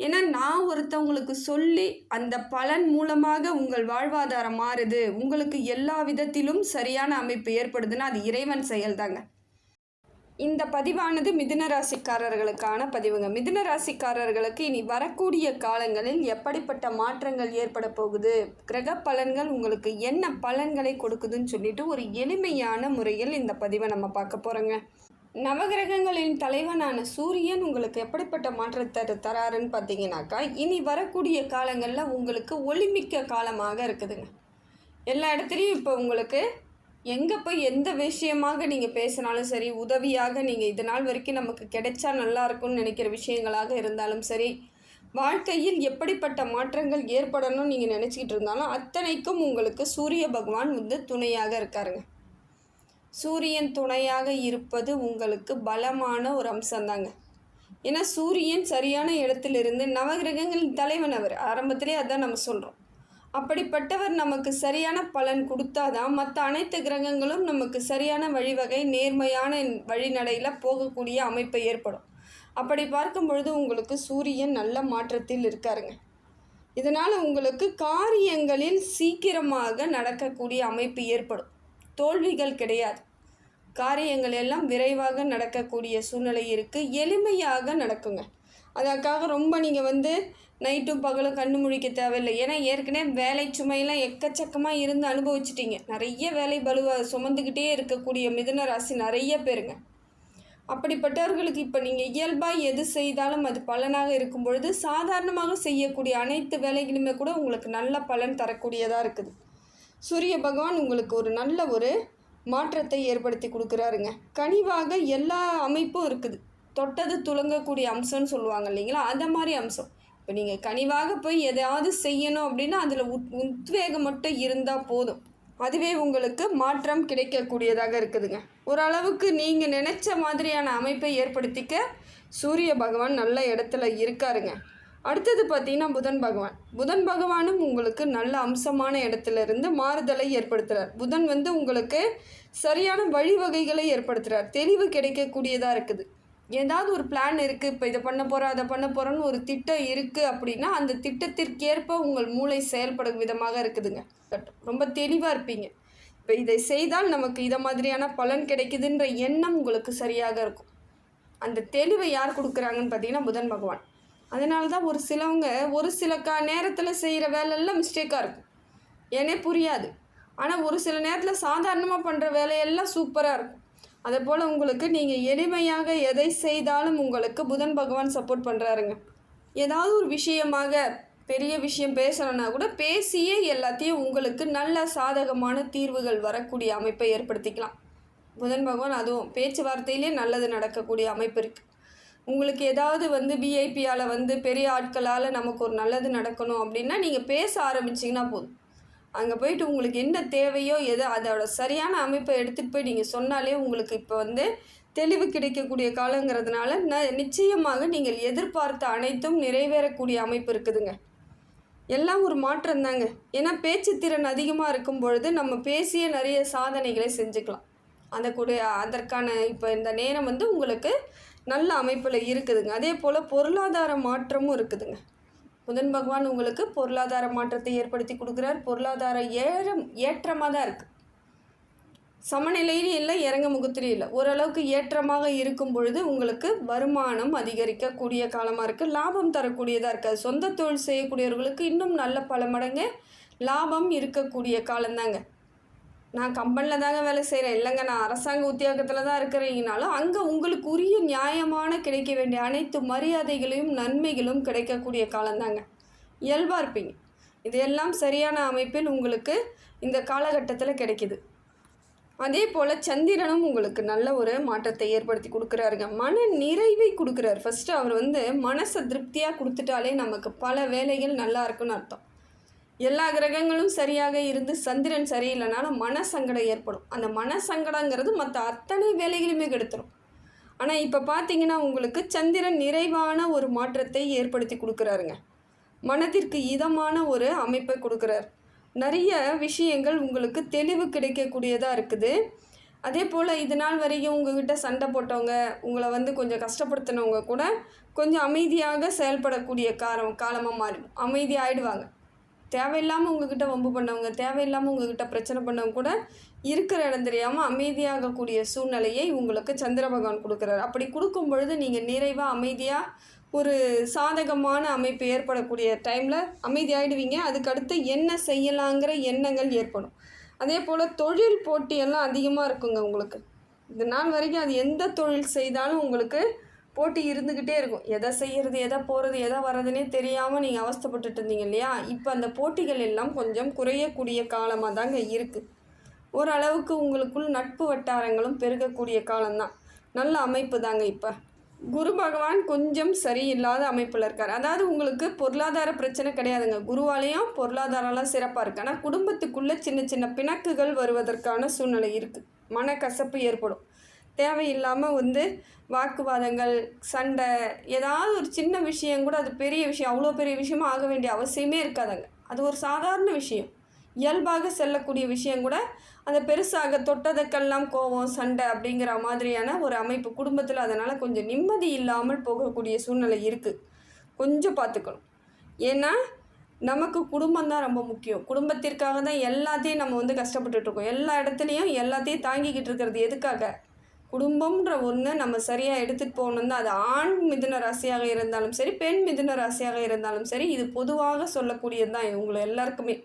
ஏன்னா நான் ஒருத்தவங்களுக்கு சொல்லி அந்த பலன் மூலமாக உங்கள் வாழ்வாதாரம் மாறுது. உங்களுக்கு எல்லா விதத்திலும் சரியான அமைப்பு ஏற்படுதுன்னா அது இறைவன் செயல்தாங்க. இந்த பதிவானது மிதுன ராசிக்காரர்களுக்கான பதிவுங்க. மிதுன ராசிக்காரர்களுக்கு இனி வரக்கூடிய காலங்களில் எப்படிப்பட்ட மாற்றங்கள் ஏற்பட போகுது? கிரக பலன்கள் உங்களுக்கு என்ன பலன்களை கொடுக்குதுன்னு சொல்லிட்டு ஒரு எளிமையான முறையில் இந்த பதிவை நம்ம பார்க்க போகிறோங்க நவகிரகங்களின் தலைவனான சூரியன் உங்களுக்கு எப்படிப்பட்ட மாற்றத்தை தராருன்னு பார்த்தீங்கன்னாக்கா இனி வரக்கூடிய காலங்களில் உங்களுக்கு ஒளிமிக்க காலமாக இருக்குதுங்க. எல்லா இடத்துலையும் இப்போ உங்களுக்கு எங்கே போய் எந்த விஷயமாக நீங்கள் பேசினாலும் சரி உதவியாக நீங்கள் இது நாள் வரைக்கும் நமக்கு கிடைச்சா நல்லா இருக்கும்னு நினைக்கிற விஷயங்களாக இருந்தாலும் சரி வாழ்க்கையில் எப்படிப்பட்ட மாற்றங்கள் ஏற்படணும்னு நீங்கள் நினச்சிக்கிட்டு இருந்தாலும் அத்தனைக்கும் உங்களுக்கு சூரிய பகவான் வந்து துணையாக இருக்காருங்க. சூரியன் துணையாக இருப்பது உங்களுக்கு பலமான ஒரு அம்சம்தாங்க. ஏன்னா சூரியன் சரியான இடத்திலிருந்து நவகிரகங்களின் தலைவன் அவர். ஆரம்பத்திலே அதான் நம்ம சொல்கிறோம் அப்படிப்பட்டவர் நமக்கு சரியான பலன் கொடுத்தாதான் மற்ற அனைத்து கிரகங்களும் நமக்கு சரியான வழிவகை நேர்மையான வழிநடையில் போகக்கூடிய அமைப்பை ஏற்படும். அப்படி பார்க்கும் பொழுது உங்களுக்கு சூரியன் நல்ல மாற்றத்தில் இருக்காருங்க. இதனால் உங்களுக்கு காரியங்களில் சீக்கிரமாக நடக்கக்கூடிய அமைப்பு ஏற்படும். தோல்விகள் கிடையாது. காரியங்கள் எல்லாம் விரைவாக நடக்கக்கூடிய சூழ்நிலை இருக்குது எளிமையாக நடக்குங்க. அதற்காக ரொம்ப நீங்கள் வந்து நைட்டும் பகலும் கண்ணு முழிக்க தேவையில்லை. ஏன்னா ஏற்கனவே வேலை சுமையெல்லாம் எக்கச்சக்கமாக இருந்து அனுபவிச்சிட்டிங்க. நிறைய வேலை பலுவை சுமந்துக்கிட்டே இருக்கக்கூடிய மிதுன ராசி நிறைய பேருங்க. அப்படிப்பட்டவர்களுக்கு இப்போ நீங்கள் இயல்பாக எது செய்தாலும் அது பலனாக இருக்கும் பொழுது சாதாரணமாக செய்யக்கூடிய அனைத்து வேலைகளுமே கூட உங்களுக்கு நல்ல பலன் தரக்கூடியதாக இருக்குது. சூரிய பகவான் உங்களுக்கு ஒரு நல்ல ஒரு மாற்றத்தை ஏற்படுத்தி கொடுக்குறாருங்க. கனிவாக எல்லா அமைப்பும் இருக்குது. தொட்டது துளங்கக்கூடிய அம்சம்னு சொல்லுவாங்க இல்லைங்களா? அந்த மாதிரி அம்சம். இப்போ நீங்கள் கனிவாக போய் எதையாவது செய்யணும் அப்படின்னா அதில் உத் உத்வேகம் மட்டும் இருந்தால் போதும். அதுவே உங்களுக்கு மாற்றம் கிடைக்கக்கூடியதாக இருக்குதுங்க. ஓரளவுக்கு நீங்கள் நினச்ச மாதிரியான அமைப்பை ஏற்படுத்திக்க சூரிய பகவான் நல்ல இடத்துல இருக்காருங்க. அடுத்தது பார்த்தீங்கன்னா புதன் பகவான். புதன் பகவானும் உங்களுக்கு நல்ல அம்சமான இடத்துல இருந்து மாறுதலை ஏற்படுத்துகிறார் புதன் வந்து உங்களுக்கு சரியான வழிவகைகளை ஏற்படுத்துகிறார் தெளிவு கிடைக்கக்கூடியதாக இருக்குது. ஏதாவது ஒரு பிளான் இருக்குது இப்போ இதை பண்ண போகிறோம் அதை பண்ண போகிறோன்னு ஒரு திட்டம் இருக்குது அப்படின்னா அந்த திட்டத்திற்கேற்ப உங்கள் மூளை செயல்படும் விதமாக இருக்குதுங்க. ரொம்ப தெளிவாக இருப்பீங்க. இப்போ இதை செய்தால் நமக்கு இதை மாதிரியான பலன் கிடைக்குதுன்ற எண்ணம் உங்களுக்கு சரியாக இருக்கும். அந்த தெளிவை யார் கொடுக்குறாங்கன்னு பார்த்தீங்கன்னா புதன் பகவான். அதனால தான் ஒரு சிலவங்க ஒரு சில கா நேரத்தில் செய்கிற வேலையெல்லாம் மிஸ்டேக்காக இருக்கும். ஏனே புரியாது. ஆனால் ஒரு சில நேரத்தில் சாதாரணமாக பண்ணுற வேலையெல்லாம் சூப்பராக இருக்கும். அதே போல் உங்களுக்கு நீங்கள் எளிமையாக எதை செய்தாலும் உங்களுக்கு புதன் பகவான் சப்போர்ட் பண்ணுறாருங்க ஏதாவது ஒரு விஷயமாக பெரிய விஷயம் பேசணும்னா கூட பேசியே எல்லாத்தையும் உங்களுக்கு நல்ல சாதகமான தீர்வுகள் வரக்கூடிய அமைப்பை ஏற்படுத்திக்கலாம். புதன் பகவான் அதுவும் பேச்சுவார்த்தையிலே நல்லது நடக்கக்கூடிய அமைப்பு இருக்குது உங்களுக்கு ஏதாவது வந்து விஐபியால் வந்து பெரிய ஆட்களால் நமக்கு ஒரு நல்லது நடக்கணும் அப்படின்னா நீங்கள் பேச ஆரம்பிச்சிங்கன்னா போதும். அங்கே போயிட்டு உங்களுக்கு என்ன தேவையோ எதோ அதோட சரியான அமைப்பை எடுத்துகிட்டு போய் நீங்கள் சொன்னாலே உங்களுக்கு இப்போ வந்து தெளிவு கிடைக்கக்கூடிய காலங்கிறதுனால ந நிச்சயமாக நீங்கள் எதிர்பார்த்த அனைத்தும் நிறைவேறக்கூடிய அமைப்பு இருக்குதுங்க. எல்லாம் ஒரு மாற்றம் தாங்க. ஏன்னா பேச்சு திறன் அதிகமாக இருக்கும் பொழுது நம்ம பேசிய நிறைய சாதனைகளை செஞ்சுக்கலாம். அந்த கூட அதற்கான இப்போ இந்த நேரம் வந்து உங்களுக்கு நல்ல அமைப்பில் இருக்குதுங்க. அதே போல் பொருளாதார மாற்றமும் இருக்குதுங்க. புதன் பகவான் உங்களுக்கு பொருளாதார மாற்றத்தை ஏற்படுத்தி கொடுக்குறார். பொருளாதார ஏறம் ஏற்றமாக தான் இருக்குது சமநிலையிலும் இல்லை இறங்க முகத்திலையும் இல்லை. ஓரளவுக்கு ஏற்றமாக இருக்கும் பொழுது உங்களுக்கு வருமானம் அதிகரிக்கக்கூடிய காலமாக இருக்குது லாபம் தரக்கூடியதாக இருக்குது சொந்த தொழில் செய்யக்கூடியவர்களுக்கு இன்னும் நல்ல பல மடங்கு லாபம் இருக்கக்கூடிய காலம்தாங்க. நான் கம்பெனியில் தாங்க வேலை செய்கிறேன் இல்லைங்க நான் அரசாங்க உத்தியோகத்தில் தான் இருக்கிறீங்கனாலும் அங்கே உங்களுக்கு உரிய நியாயமான கிடைக்க வேண்டிய அனைத்து மரியாதைகளையும் நன்மைகளும் கிடைக்கக்கூடிய காலந்தாங்க இயல்பாக இருப்பீங்க. இதெல்லாம் சரியான அமைப்பில் உங்களுக்கு இந்த காலகட்டத்தில் கிடைக்கிது. அதே போல் சந்திரனும் உங்களுக்கு நல்ல ஒரு மாற்றத்தை ஏற்படுத்தி கொடுக்குறாருங்க. மன நிறைவை கொடுக்குறாரு. ஃபஸ்ட்டு அவர் வந்து மனசை திருப்தியாக கொடுத்துட்டாலே நமக்கு பல வேலைகள் நல்லா இருக்குன்னு அர்த்தம். எல்லா கிரகங்களும் சரியாக இருந்து சந்திரன் சரியில்லைனாலும் மனசங்கடம் ஏற்படும். அந்த மனசங்கடங்கிறது மற்ற அத்தனை வேலைகளுமே கெடுத்துரும். ஆனால் இப்போ பார்த்தீங்கன்னா உங்களுக்கு சந்திரன் நிறைவான ஒரு மாற்றத்தை ஏற்படுத்தி கொடுக்குறாருங்க. மனதிற்கு இதமான ஒரு அமைப்பை கொடுக்குறாரு. நிறைய விஷயங்கள் உங்களுக்கு தெளிவு கிடைக்கக்கூடியதாக இருக்குது. அதே போல் இது நாள் வரைக்கும் உங்ககிட்ட சண்டை போட்டவங்க உங்களை வந்து கொஞ்சம் கஷ்டப்படுத்தினவங்க கூட கொஞ்சம் அமைதியாக செயல்படக்கூடிய காலம் காலமாக மாறிடும். அமைதியாகிடுவாங்க தேவையில்லாமல் உங்ககிட்ட வம்பு பண்ணவங்க தேவையில்லாமல் உங்ககிட்ட பிரச்சனை பண்ணவங்க கூட இருக்கிற இடம் தெரியாமல் அமைதியாகக்கூடிய சூழ்நிலையை உங்களுக்கு சந்திர பகவான் கொடுக்குறாரு. அப்படி கொடுக்கும் பொழுது நீங்கள் நிறைவாக அமைதியாக ஒரு சாதகமான அமைப்பு ஏற்படக்கூடிய டைமில் அமைதியாகிடுவீங்க அதுக்கடுத்து என்ன செய்யலாங்கிற எண்ணங்கள் ஏற்படும். அதே போல் தொழில் போட்டியெல்லாம் அதிகமாக இருக்குங்க உங்களுக்கு. இந்த நாள் வரைக்கும் அது எந்த தொழில் செய்தாலும் உங்களுக்கு போட்டி இருந்துக்கிட்டே இருக்கும். எதை செய்கிறது எதை போகிறது எதை வர்றதுனே தெரியாமல் நீங்கள் அவஸ்தைப்பட்டுட்டு இருந்தீங்க இல்லையா? இப்போ அந்த போட்டிகள் எல்லாம் கொஞ்சம் குறையக்கூடிய காலமாக தாங்க இருக்குது ஓரளவுக்கு உங்களுக்குள் நட்பு வட்டாரங்களும் பெருகக்கூடிய காலம்தான் நல்ல அமைப்பு தாங்க இப்போ. குரு பகவான் கொஞ்சம் சரியில்லாத அமைப்பில் இருக்கார். அதாவது உங்களுக்கு பொருளாதார பிரச்சனை கிடையாதுங்க. குருவாலேயும் பொருளாதாரம்லாம் சிறப்பாக இருக்குது ஆனால் குடும்பத்துக்குள்ளே சின்ன சின்ன பிணக்குகள் வருவதற்கான சூழ்நிலை இருக்குது மனக்கசப்பு ஏற்படும். தேவையில்லாமல் வந்து வாக்குவாதங்கள் சண்டை ஏதாவது ஒரு சின்ன விஷயம் கூட அது பெரிய விஷயம் அவ்வளோ பெரிய விஷயமா ஆக வேண்டிய அவசியமே இருக்காதுங்க. அது ஒரு சாதாரண விஷயம். இயல்பாக செல்லக்கூடிய விஷயம் கூட அந்த பெருசாக தொட்டதுக்கெல்லாம் கோவம் சண்டை அப்படிங்கிற மாதிரியான ஒரு அமைப்பு குடும்பத்தில் அதனால் கொஞ்சம் நிம்மதி இல்லாமல் போகக்கூடிய சூழ்நிலை இருக்குது கொஞ்சம் பார்த்துக்கணும். ஏன்னா நமக்கு குடும்பம் தான் ரொம்ப முக்கியம். குடும்பத்திற்காக தான் எல்லாத்தையும் நம்ம வந்து கஷ்டப்பட்டுட்ருக்கோம் எல்லா இடத்துலையும் எல்லாத்தையும் தாங்கிக்கிட்டு இருக்கிறது எதுக்காக? குடும்பம்ன்ற ஒன்று நம்ம சரியாக எடுத்துகிட்டு போகணும்னா அது ஆண் மிதுன ராசியாக இருந்தாலும் சரி பெண் மிதுன ராசியாக இருந்தாலும் சரி இது பொதுவாக சொல்லக்கூடியது தான் உங்களை எல்லாருக்குமே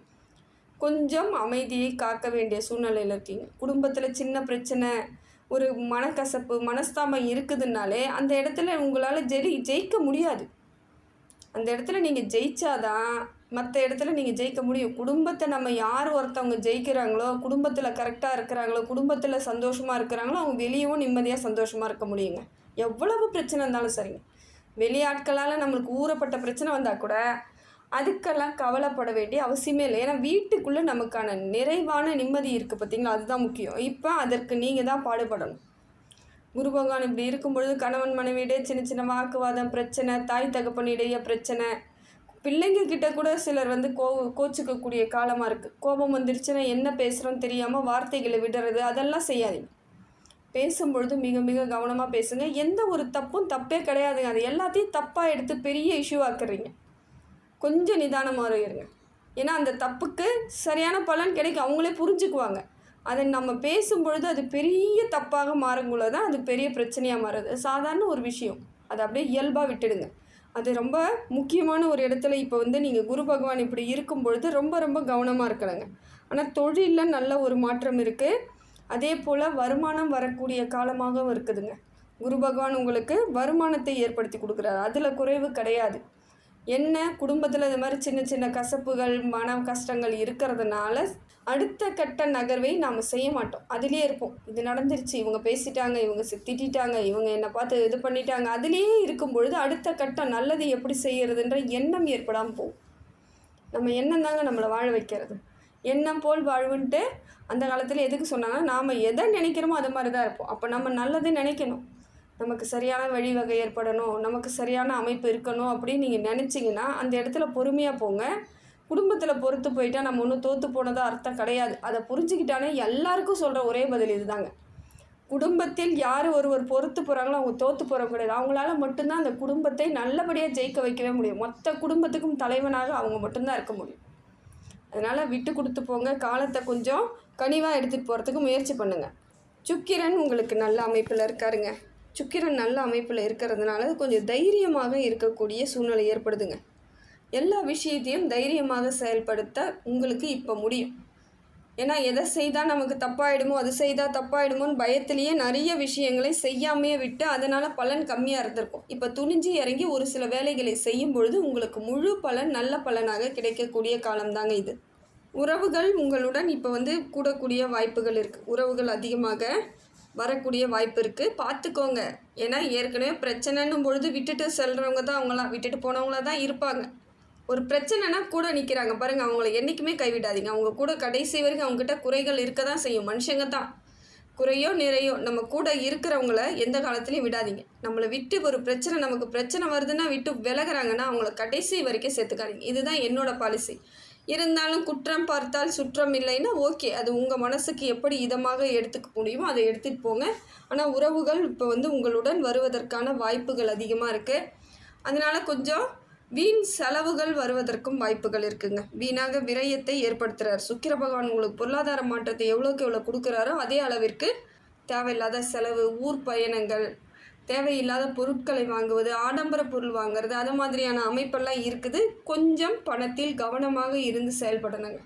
கொஞ்சம் அமைதியை காக்க வேண்டிய சூழ்நிலையில் இருக்கீங்க. குடும்பத்தில் சின்ன பிரச்சனை ஒரு மனக்கசப்பு மனஸ்தாபம் இருக்குதுனாலே அந்த இடத்துல உங்களால் ஜெயி ஜெயிக்க முடியாது. அந்த இடத்துல நீங்கள் ஜெயிச்சாதான் மற்ற இடத்துல நீங்கள் ஜெயிக்க முடியும். குடும்பத்தை நம்ம யார் ஒருத்தவங்க ஜெயிக்கிறாங்களோ குடும்பத்தில் கரெக்டாக இருக்கிறாங்களோ குடும்பத்தில் சந்தோஷமாக இருக்கிறாங்களோ அவங்க வெளியவும் நிம்மதியாக சந்தோஷமாக இருக்க முடியுங்க. எவ்வளவு பிரச்சனை இருந்தாலும் சரிங்க. வெளியாட்களால் நம்மளுக்கு ஊறப்பட்ட பிரச்சனை வந்தால் கூட அதுக்கெல்லாம் கவலைப்பட வேண்டிய அவசியமே இல்லை. ஏன்னா வீட்டுக்குள்ளே நமக்கான நிறைவான நிம்மதி இருக்குது பார்த்தீங்களா? அதுதான் முக்கியம். இப்போ அதற்கு நீங்கள் தான் பாடுபடணும். குரு பகவான் இப்படி இருக்கும் பொழுது கணவன் மனைவியிடையே சின்ன சின்ன வாக்குவாதம் பிரச்சனை தாய் தகப்பனிடையே பிரச்சனை பிள்ளைங்க கிட்ட கூட சிலர் வந்து கோ கோச்சிக்கக்கூடிய காலமாக இருக்குது கோபம் வந்துருச்சுன்னா என்ன பேசுகிறோன்னு தெரியாமல் வார்த்தைகளை விடுறது அதெல்லாம் செய்யாதீங்க. பேசும்பொழுது மிக மிக கவனமாக பேசுங்க. எந்த ஒரு தப்பும் தப்பே கிடையாதுங்க அது எல்லாத்தையும் தப்பாக எடுத்து பெரிய இஷ்யூ ஆக்குறீங்க. கொஞ்சம் நிதானமாக இருங்க. ஏன்னா அந்த தப்புக்கு சரியான பலன் கிடைக்கும். அவங்களே புரிஞ்சுக்குவாங்க. அதை நம்ம பேசும்பொழுது அது பெரிய தப்பாக மாறும்போது தான் அது பெரிய பிரச்சனையாக மாறுது. சாதாரண ஒரு விஷயம். அதை அப்படியே இயல்பாக விட்டுடுங்க. அது ரொம்ப முக்கியமான ஒரு இடத்துல இப்போ வந்து நீங்கள் குரு பகவான் இப்படி இருக்கும் பொழுது ரொம்ப ரொம்ப கவனமாக இருக்கணுங்க. ஆனால் தொழிலில் நல்ல ஒரு மாற்றம் இருக்குது அதே போல் வருமானம் வரக்கூடிய காலமாகவும் இருக்குதுங்க. குரு பகவான் உங்களுக்கு வருமானத்தை ஏற்படுத்தி கொடுக்குறாரு. அதில் குறைவு கிடையாது. என்ன குடும்பத்தில் இது மாதிரி சின்ன சின்ன கசப்புகள் மன கஷ்டங்கள் இருக்கிறதுனால அடுத்த கட்ட நகர்வை நாம் செய்ய மாட்டோம். அதிலே இருப்போம். இது நடந்துருச்சு. இவங்க பேசிட்டாங்க இவங்க திட்டாங்க திட்டிட்டாங்க இவங்க என்னை பார்த்து இது பண்ணிட்டாங்க. அதிலேயே இருக்கும் பொழுது அடுத்த கட்டம் நல்லது எப்படி செய்கிறதுன்ற எண்ணம் ஏற்படாமல் போகும். நம்ம எண்ணம் தாங்க நம்மளை வாழ வைக்கிறது. எண்ணம் போல் வாழ்வுன்ட்டு அந்த காலத்தில் எதுக்கு சொன்னாங்கன்னா நாம் எதை நினைக்கிறோமோ அது மாதிரி தான் இருப்போம். அப்போ நம்ம நல்லது நினைக்கணும். நமக்கு சரியான வழிவகை ஏற்படணும் நமக்கு சரியான அமைப்பு இருக்கணும் அப்படின்னு நீங்கள் நினச்சிங்கன்னா அந்த இடத்துல பொறுமையாக போங்க. குடும்பத்தில் பொறுத்து போயிட்டால் நம்ம ஒன்றும் தோற்று போனதா அர்த்தம் கிடையாது. அதை புரிஞ்சுக்கிட்டானே எல்லாருக்கும் சொல்கிற ஒரே பதில் இதுதாங்க. குடும்பத்தில் யார் ஒருவர் பொறுத்து போகிறாங்களோ அவங்க தோற்று போகிறவங்க கிடையாது. அவங்களால மட்டும்தான் அந்த குடும்பத்தை நல்லபடியாக ஜெயிக்க வைக்கவே முடியும். மொத்த குடும்பத்துக்கும் தலைவனாக அவங்க மட்டும்தான் இருக்க முடியும். அதனால் விட்டு கொடுத்து போங்க. காலத்தை கொஞ்சம் கனிவாக எடுத்துகிட்டு போகிறதுக்கு முயற்சி பண்ணுங்கள் சுக்கிரன் உங்களுக்கு நல்ல அமைப்பில் இருக்காருங்க. சுக்கிரன் நல்ல அமைப்பில் இருக்கிறதுனால கொஞ்சம் தைரியமாக இருக்கக்கூடிய சூழ்நிலை ஏற்படுதுங்க. எல்லா விஷயத்தையும் தைரியமாக செயல்படுத்த உங்களுக்கு இப்போ முடியும். ஏன்னா எதை செய்தால் நமக்கு தப்பாயிடுமோ அது செய்தால் தப்பாயிடுமோன்னு பயத்திலேயே நிறைய விஷயங்களை செய்யாமையே விட்டு அதனால் பலன் கம்மியாக இருந்திருக்கும். இப்போ துணிஞ்சு இறங்கி ஒரு சில வேலைகளை செய்யும் பொழுது உங்களுக்கு முழு பலன் நல்ல பலனாக கிடைக்கக்கூடிய காலம்தாங்க இது. உறவுகள் உங்களுடன் இப்போ வந்து கூடக்கூடிய வாய்ப்புகள் இருக்குது உறவுகள் அதிகமாக வரக்கூடிய வாய்ப்பு இருக்குது பார்த்துக்கோங்க ஏன்னா ஏற்கனவே பிரச்சனைன்னும் பொழுது விட்டுட்டு செல்கிறவங்க தான் அவங்களாம் விட்டுட்டு போனவங்கள தான் இருப்பாங்க. ஒரு பிரச்சனைனா கூட நிற்கிறாங்க பாருங்கள் அவங்கள என்றைக்குமே கைவிடாதீங்க. அவங்க கூட கடைசி வரைக்கும் அவங்ககிட்ட குறைகள் இருக்க தான் செய்யும். மனுஷங்க தான். குறையோ நிறையோ நம்ம கூட இருக்கிறவங்கள எந்த காலத்துலையும் விடாதீங்க. நம்மளை விட்டு ஒரு பிரச்சனை நமக்கு பிரச்சனை வருதுன்னா விட்டு விலகுறாங்கன்னா அவங்கள கடைசி வரைக்கும் சேர்த்துக்காதீங்க. இதுதான் என்னோட பாலிசி இருந்தாலும் குற்றம் பார்த்தால் சுற்றம் இல்லைன்னா ஓகே. அது உங்கள் மனசுக்கு எப்படி இதமாக எடுத்துக்க முடியுமோ அதை எடுத்துகிட்டு போங்க. ஆனால் உறவுகள் இப்போ வந்து உங்களுடன் வருவதற்கான வாய்ப்புகள் அதிகமாக இருக்குது அதனால் கொஞ்சம் வீண் செலவுகள் வருவதற்கும் வாய்ப்புகள் இருக்குங்க. வீணாக விரயத்தை ஏற்படுத்துகிறார் சுக்கிர பகவான் உங்களுக்கு பொருளாதார மாற்றத்தை எவ்வளோக்கு எவ்வளோ கொடுக்குறாரோ அதே அளவிற்கு தேவையில்லாத செலவு ஊர் பயணங்கள் தேவையில்லாத பொருட்களை வாங்குவது ஆடம்பர பொருள் வாங்குறது அது மாதிரியான அமைப்பெல்லாம் இருக்குது. கொஞ்சம் பணத்தில் கவனமாக இருந்து செயல்படணுங்க.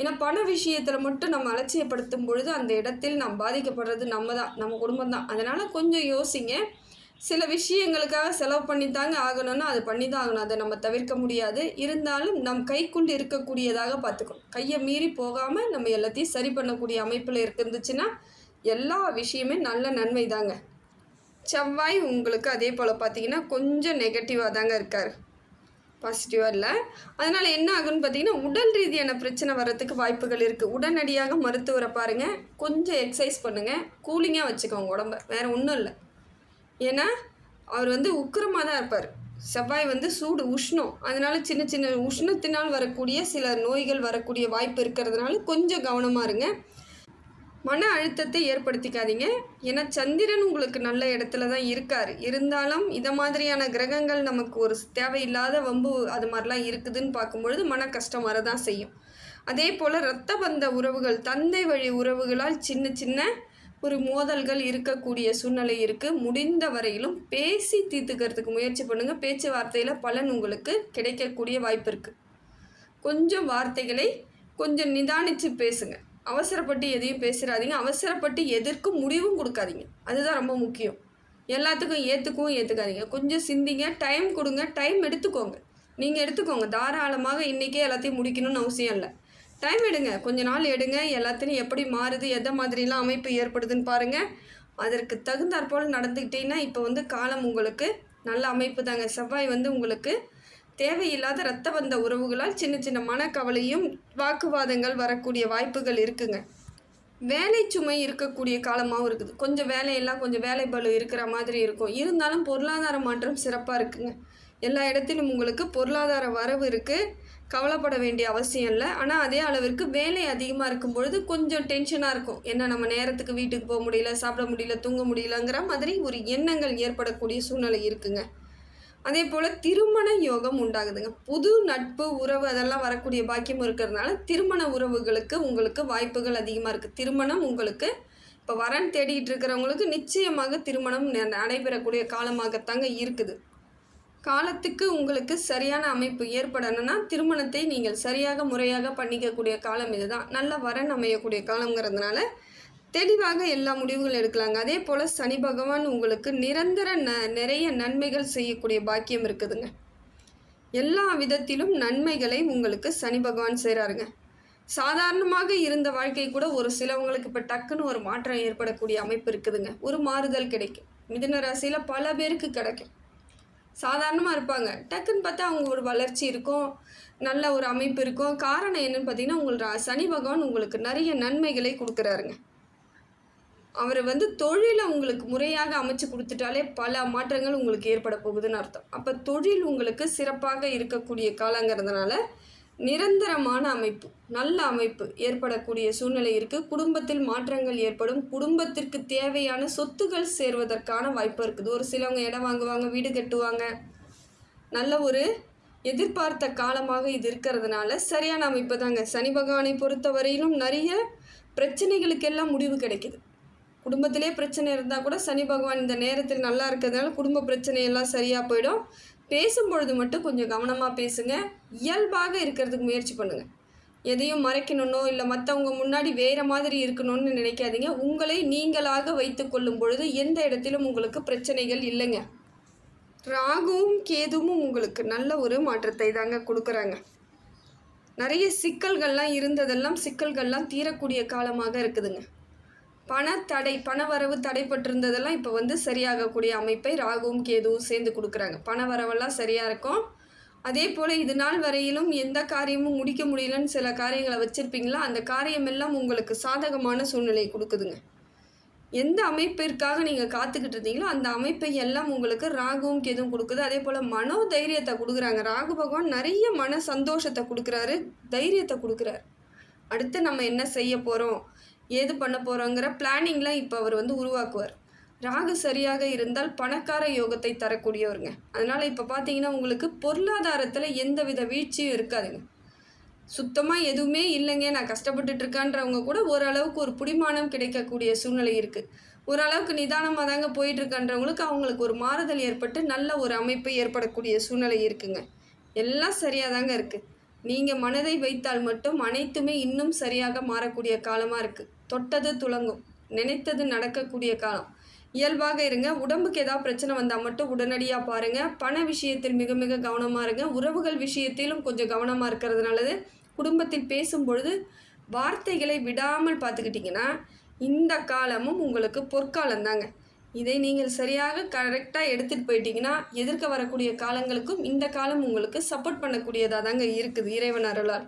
ஏன்னா பண விஷயத்தில் மட்டும் நம்ம அலட்சியப்படுத்தும் பொழுது அந்த இடத்தில் நாம் பாதிக்கப்படுறது நம்ம தான் நம்ம குடும்பம் தான் அதனால் கொஞ்சம் யோசிங்க. சில விஷயங்களுக்காக செலவு பண்ணி தாங்க ஆகணும்னா அது பண்ணி தான் ஆகணும். அதை நம்ம தவிர்க்க முடியாது. இருந்தாலும் நம் கைக்குள் இருக்கக்கூடியதாக பார்த்துக்கணும். கையை மீறி போகாமல் நம்ம எல்லாத்தையும் சரி பண்ணக்கூடிய அமைப்பில் இருந்துச்சுன்னா எல்லா விஷயமே நல்ல நன்மை தாங்க செவ்வாய் உங்களுக்கு அதே போல் பார்த்தீங்கன்னா கொஞ்சம் நெகட்டிவாக தாங்க இருக்கார். பாசிட்டிவாக இல்லை. அதனால் என்ன ஆகுன்னு பார்த்தீங்கன்னா உடல் ரீதியான பிரச்சனை வர்றதுக்கு வாய்ப்புகள் இருக்குது உடனடியாக மருத்துவரை பாருங்கள் கொஞ்சம் எக்ஸசைஸ் பண்ணுங்கள் கூலிங்காக வச்சுக்கோங்க உடம்ப. வேறு ஒன்றும் இல்லை. ஏன்னா அவர் வந்து உக்கிரமாக தான் இருப்பார். செவ்வாய் வந்து சூடு உஷ்ணம். அதனால் சின்ன சின்ன உஷ்ணத்தினால் வரக்கூடிய சில நோய்கள் வரக்கூடிய வாய்ப்பு இருக்கிறதுனால கொஞ்சம் கவனமாக இருங்க. மன அழுத்தத்தை ஏற்படுத்திக்காதீங்க. ஏன்னா சந்திரன் உங்களுக்கு நல்ல இடத்துல தான் இருக்கார். இருந்தாலும் இதை மாதிரியான கிரகங்கள் நமக்கு ஒரு தேவையில்லாத வம்பு அது மாதிரிலாம் இருக்குதுன்னு பார்க்கும்பொழுது மன கஷ்டம் வரதான் செய்யும். அதே போல் இரத்த பந்த உறவுகள் தந்தை வழி உறவுகளால் சின்ன சின்ன ஒரு மோதல்கள் இருக்கக்கூடிய சூழ்நிலை இருக்குது முடிந்த வரையிலும் பேசி தீர்த்துக்கிறதுக்கு முயற்சி பண்ணுங்கள் பேச்சுவார்த்தையில் பலன் உங்களுக்கு கிடைக்கக்கூடிய வாய்ப்பு இருக்குது கொஞ்சம் வார்த்தைகளை கொஞ்சம் நிதானித்து பேசுங்கள் அவசரப்பட்டு எதையும் பேசுகிறாதீங்க அவசரப்பட்டு எதற்கும் முடிவும் கொடுக்காதீங்க. அதுதான் ரொம்ப முக்கியம். எல்லாத்துக்கும் ஏற்றுக்கவும் ஏற்றுக்காதீங்க கொஞ்சம் சிந்திங்க. டைம் கொடுங்க. டைம் எடுத்துக்கோங்க. நீங்கள் எடுத்துக்கோங்க. தாராளமாக இன்றைக்கே எல்லாத்தையும் முடிக்கணும்னு அவசியம் இல்லை. டைம் எடுங்க. கொஞ்ச நாள் எடுங்க. எல்லாத்தையும் எப்படி மாறுது எந்த மாதிரிலாம் அமைப்பு ஏற்படுதுன்னு பாருங்கள் அதற்கு தகுந்தாற்போல் நடந்துக்கிட்டீங்கன்னா இப்போ வந்து காலம் உங்களுக்கு நல்ல அமைப்பு தாங்க. செவ்வாய் வந்து உங்களுக்கு தேவையில்லாத ரத்த வந்த உறவுகளால் சின்ன சின்ன மனக்கவலையும் வாக்குவாதங்கள் வரக்கூடிய வாய்ப்புகள் இருக்குங்க. வேலை சுமை இருக்கக்கூடிய காலமாகவும் இருக்குது. கொஞ்சம் வேலையெல்லாம் கொஞ்சம் வேலை பளு இருக்கிற மாதிரி இருக்கும். இருந்தாலும் பொருளாதார மாற்றம் சிறப்பாக இருக்குங்க. எல்லா இடத்திலும் உங்களுக்கு பொருளாதார வரவு இருக்குது கவலைப்பட வேண்டிய அவசியம் இல்லை. ஆனால் அதே அளவிற்கு வேலை அதிகமாக இருக்கும் பொழுது கொஞ்சம் டென்ஷனாக இருக்கும். என்ன நம்ம நேரத்துக்கு வீட்டுக்கு போக முடியல சாப்பிட முடியல தூங்க முடியலங்கிற மாதிரி ஒரு எண்ணங்கள் ஏற்படக்கூடிய சூழ்நிலை இருக்குங்க. அதே போல் திருமண யோகம் உண்டாகுதுங்க. புது நட்பு உறவு அதெல்லாம் வரக்கூடிய பாக்கியம் இருக்கிறதுனால திருமண உறவுகளுக்கு உங்களுக்கு வாய்ப்புகள் அதிகமாக இருக்குது திருமணம் உங்களுக்கு இப்போ வரன் தேடிட்டு இருக்கிறவங்களுக்கு நிச்சயமாக திருமணம் நடைபெறக்கூடிய காலமாகத்தாங்க இருக்குது. காலத்துக்கு உங்களுக்கு சரியான அமைப்பு ஏற்படணும்னா திருமணத்தை நீங்கள் சரியாக முறையாக பண்ணிக்கக்கூடிய காலம் இதுதான். நல்ல வரன் அமையக்கூடிய காலங்கிறதுனால தெளிவாக எல்லா முடிவுகள் எடுக்கலாங்க. அதே போல் சனி பகவான் உங்களுக்கு நிரந்தர ந நிறைய நன்மைகள் செய்யக்கூடிய பாக்கியம் இருக்குதுங்க. எல்லா விதத்திலும் நன்மைகளை உங்களுக்கு சனி பகவான் செய்கிறாருங்க சாதாரணமாக இருந்த வாழ்க்கை கூட ஒரு சிலவங்களுக்கு இப்போ டக்குன்னு ஒரு மாற்றம் ஏற்படக்கூடிய அமைப்பு இருக்குதுங்க. ஒரு மாறுதல் கிடைக்கும். மிதுன ராசியில் பல பேருக்கு கிடைக்கும். சாதாரணமாக இருப்பாங்க. டக்குன்னு பார்த்தா அவங்க ஒரு வளர்ச்சி இருக்கும். நல்ல ஒரு அமைப்பு இருக்கும். காரணம் என்னன்னு பார்த்தீங்கன்னா உங்களோட சனி பகவான் உங்களுக்கு நிறைய நன்மைகளை கொடுக்குறாருங்க. அவரை வந்து தொழிலை உங்களுக்கு முறையாக அமைச்சு கொடுத்துட்டாலே பல மாற்றங்கள் உங்களுக்கு ஏற்பட போகுதுன்னு அர்த்தம். அப்போ தொழில் உங்களுக்கு சிறப்பாக இருக்கக்கூடிய காலங்கிறதுனால நிரந்தரமான அமைப்பு நல்ல அமைப்பு ஏற்படக்கூடிய சூழ்நிலை இருக்குது குடும்பத்தில் மாற்றங்கள் ஏற்படும். குடும்பத்திற்கு தேவையான சொத்துக்கள் சேர்வதற்கான வாய்ப்பு இருக்குது. ஒரு சிலவங்க இடம் வாங்குவாங்க வீடு கட்டுவாங்க. நல்ல ஒரு எதிர்பார்த்த காலமாக இது இருக்கிறதுனால சரியான அமைப்பு தாங்க. சனி பகவானை பொறுத்த வரையிலும் நிறைய பிரச்சனைகளுக்கெல்லாம் முடிவு கிடைக்குது. குடும்பத்திலே பிரச்சனை இருந்தால் கூட சனி பகவான் இந்த நேரத்தில் நல்லா இருக்கிறதுனால குடும்ப பிரச்சனையெல்லாம் சரியாக போயிடும். பேசும்பொழுது மட்டும் கொஞ்சம் கவனமாக பேசுங்க. இயல்பாக இருக்கிறதுக்கு முயற்சி பண்ணுங்கள் எதையும் மறைக்கணுன்னோ இல்லை மற்றவங்க முன்னாடி வேறு மாதிரி இருக்கணும்னு நினைக்காதீங்க. உங்களை நீங்களாக வைத்து கொள்ளும் பொழுது எந்த இடத்திலும் உங்களுக்கு பிரச்சனைகள் இல்லைங்க. ராகுவும் கேதுவும் உங்களுக்கு நல்ல ஒரு மாற்றத்தை தாங்க கொடுக்குறாங்க. நிறைய சிக்கல்கள்லாம் இருந்ததெல்லாம் சிக்கல்கள்லாம் தீரக்கூடிய காலமாக இருக்குதுங்க. பணத்தடை பணவரவு தடைப்பட்டிருந்ததெல்லாம் இப்போ வந்து சரியாகக்கூடிய அமைப்பை ராகுவும் கேதுவும் சேர்ந்து கொடுக்குறாங்க. பண வரவெல்லாம் சரியாக இருக்கும். அதே போல் இது நாள் வரையிலும் எந்த காரியமும் முடிக்க முடியலன்னு சில காரியங்களை வச்சுருப்பீங்களா? அந்த காரியமெல்லாம் உங்களுக்கு சாதகமான சூழ்நிலையை கொடுக்குதுங்க. எந்த அமைப்பிற்காக நீங்கள் காத்துக்கிட்டு இருந்தீங்களோ அந்த அமைப்பை எல்லாம் உங்களுக்கு ராகுவும் கேதுவும் கொடுக்குது. அதே போல் மனோ தைரியத்தை கொடுக்குறாங்க. ராகு பகவான் நிறைய மன சந்தோஷத்தை கொடுக்குறாரு தைரியத்தை கொடுக்குறாரு. அடுத்து நம்ம என்ன செய்ய போகிறோம் ஏது பண்ண போகிறோங்கிற பிளானிங்லாம் இப்போ அவர் வந்து உருவாக்குவார். ராகு சரியாக இருந்தால் பணக்கார யோகத்தை தரக்கூடியவருங்க. அதனால் இப்போ பார்த்தீங்கன்னா உங்களுக்கு பொருளாதாரத்தில் எந்தவித வீழ்ச்சியும் இருக்காதுங்க. சுத்தமாக எதுவுமே இல்லைங்க நான் கஷ்டப்பட்டுட்டு இருக்கான்றவங்க கூட ஓரளவுக்கு ஒரு புடிமானம் கிடைக்கக்கூடிய சூழ்நிலை இருக்குது ஓரளவுக்கு நிதானமாக தாங்க போயிட்டுருக்கன்றவங்களுக்கு அவங்களுக்கு ஒரு மாறுதல் ஏற்பட்டு நல்ல ஒரு அமைப்பு ஏற்படக்கூடிய சூழ்நிலை இருக்குங்க. எல்லாம் சரியாக தாங்க இருக்குது நீங்கள் மனதை வைத்தால் மட்டும் அனைத்துமே இன்னும் சரியாக மாறக்கூடிய காலமாக இருக்குது தொட்டது துளங்கும். நினைத்தது நடக்கக்கூடிய காலம். இயல்பாக இருங்க. உடம்புக்கு ஏதாவது பிரச்சனை வந்தால் மட்டும் உடனடியாக பாருங்கள் பண விஷயத்தில் மிக மிக கவனமாக இருங்க. உறவுகள் விஷயத்திலும் கொஞ்சம் கவனமாக இருக்கிறது நல்லது குடும்பத்தில் பேசும் பொழுது வார்த்தைகளை விடாமல் பார்த்துக்கிட்டிங்கன்னா இந்த காலமும் உங்களுக்கு பொற்காலம் தாங்க இதை நீங்கள் சரியாக கரெக்டாக எடுத்துகிட்டு போயிட்டீங்கன்னா எதிர்க்க வரக்கூடிய காலங்களுக்கும் இந்த காலம் உங்களுக்கு சப்போர்ட் பண்ணக்கூடியதாக தாங்க இருக்குது இறைவன் அருளால்.